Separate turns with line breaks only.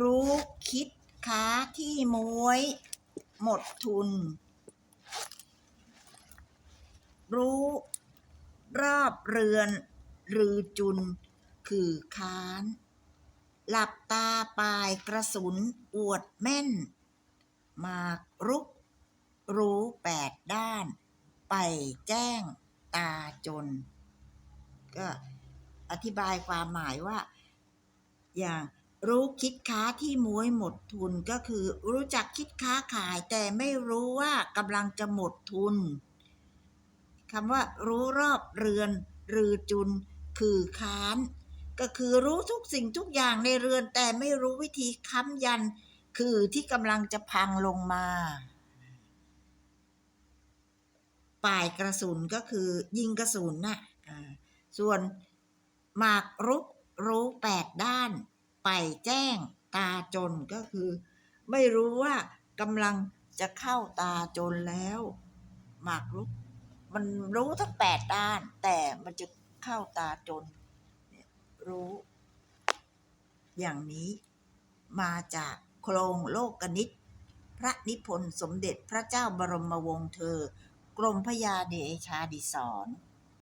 รู้คิดค้าที่ม้วย หมดทุน รู้รอบเรือน รือจุน คือค้าน หลับตาปลายกระสุนอวดแม่น มากรุก รู้แปดด้าน ไปแจ้งตาจน ก็อธิบายความหมายว่า อย่าง รู้คิดค้าที่ม้วยหมดทุนก็คือ รู้จักคิดค้าขาย แต่ไม่รู้ว่ากำลังจะหมดทุนคำว่า รู้รอบเรือน รือจุน คือค้าน ก็คือรู้ทุกสิ่งทุกอย่างในเรือน แต่ไม่รู้วิธีค้ำยัน คือที่กำลังจะพังลงมาป่ายกระสุนก็คือ ยิงกระสุนน่ะอ่าส่วนหมากรุกรู้แปดด้าน ไปแจ้งตาจนก็คือ ไม่รู้ว่ากำลังจะเข้าตาจนแล้วหมากรุก มันรู้ทั้งแปดด้าน แต่มันจะเข้าตาจน รู้ อย่างนี้มาจากโครงโลกนิตพระนิพนธ์สมเด็จพระเจ้าบรมวงศ์เธอ กรมพยาเดชาดิศร